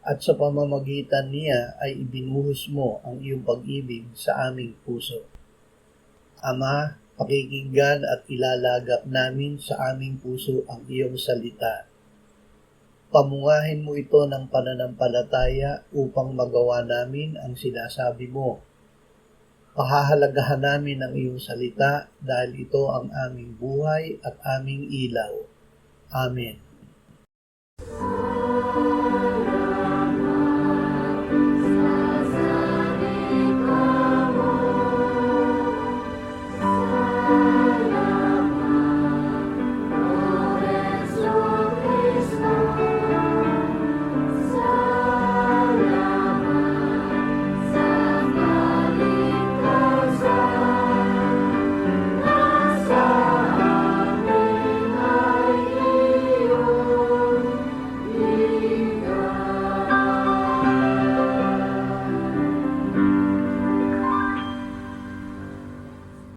at sa pamamagitan niya ay ibinuhos mo ang iyong pag-ibig sa aming puso. Ama, pakikinggan at ilalagak namin sa aming puso ang iyong salita. Pamungahin mo ito ng pananampalataya upang magawa namin ang sinasabi mo. Pahahalagahan namin ang iyong salita dahil ito ang aming buhay at aming ilaw. Amen.